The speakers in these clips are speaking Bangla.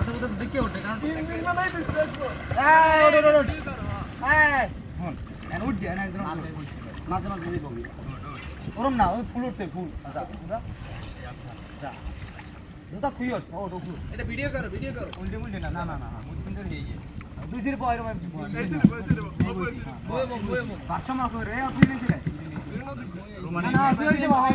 মাথা মতো দেখে ওঠে কারণ তিন দিন না নাই দেখতে দেখব এই ওঠ, ওঠ, ওঠ। এই, হন, এন উঠবি, এন একদম মাঝে মাঝে। দিবি। ওরম না ওই ফুল উঠতে ফুল। যা যা। জুতা খুই ওঠ ও তো এটা ভিডিও করো ভিডিও করো। উল্টে উল্টে না না না না মুখ সুন্দর হয়ে গিয়ে। দুই সির এই সিরে বসে দেবো বাবু এই সিরে বয়ে বো বয়ে বো বাসা মা রে তুই নেছি না না তুই যে বাহাই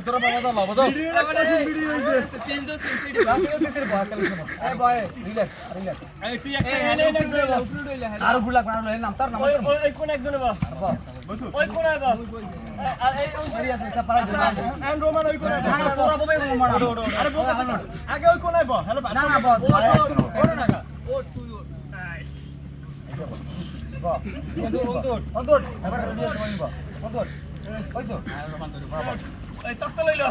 মারে বসিবি এই দেখে পরে পরে আর আর পোকা বউড়া দেখে না তোরা বাবা দা বাবা দাও তিন তিন সিটি এই বয় রিল্যাক্স রিল্যাক্স এই তুই একটা এনে এনে করে দাও আর ভুল লাগবে না নাম তার নাম ওই কোন একজনে বা ওই কোন বা আর এই ওই সিরিয়াস এটা পারা যাবে এন্ড রোমান ওই কোণায় না তোরা ববে মারা আরে বোকা আগে ওই কোণায় বল হ্যালো না না বল বড় না ও তুই ও অন্তর অন্তর অন্তর এবার রিল্যাক্স হইনি বা অন্তর কইছো এই তক্তা লইলো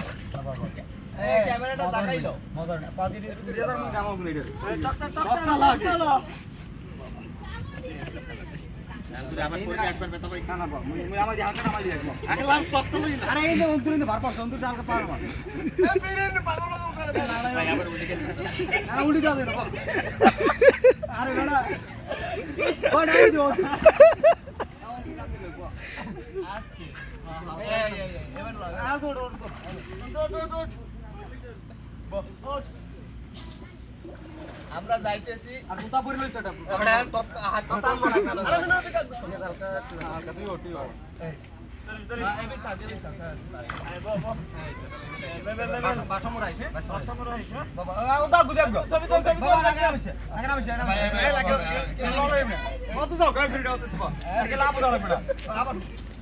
এই ক্যামেরাটা তাকাই দাও মজার না পাদি রেজার মধ্যে কামও গুলো এটা তক্তা তক্তা তক্তা লো না না বাবা মুই মুই আমাদের হাতে নামাই দিই একদম আরে এই যে অন্তর ভার পারছ অন্তর ডালকে পার মার আরে উল্টি দাও এটা আরে বেড়া। ও ডাই দিও এই এই এই এবার লাগা আ দৌড় আমরা যাইতেছি আর জুতা পরে লইছ এটা আমরা হাত তক্তা আরে না হালকা তুই বাবা বাবা বার এমন তাই লাগ দিছে এই তুই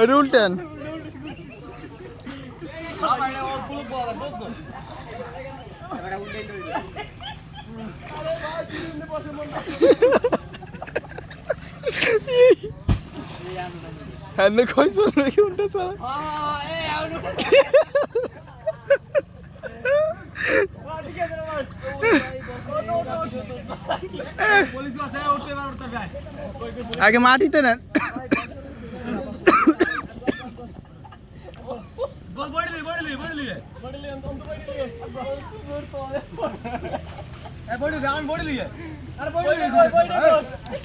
এটা উল্টেন হ্যাঁ কইছো নাকি উল্টে চালা। আগে মাটিতে নেন বড়ি লই বড়ি লই বড়ি লই বড়লে অন্ত কই দিলে এ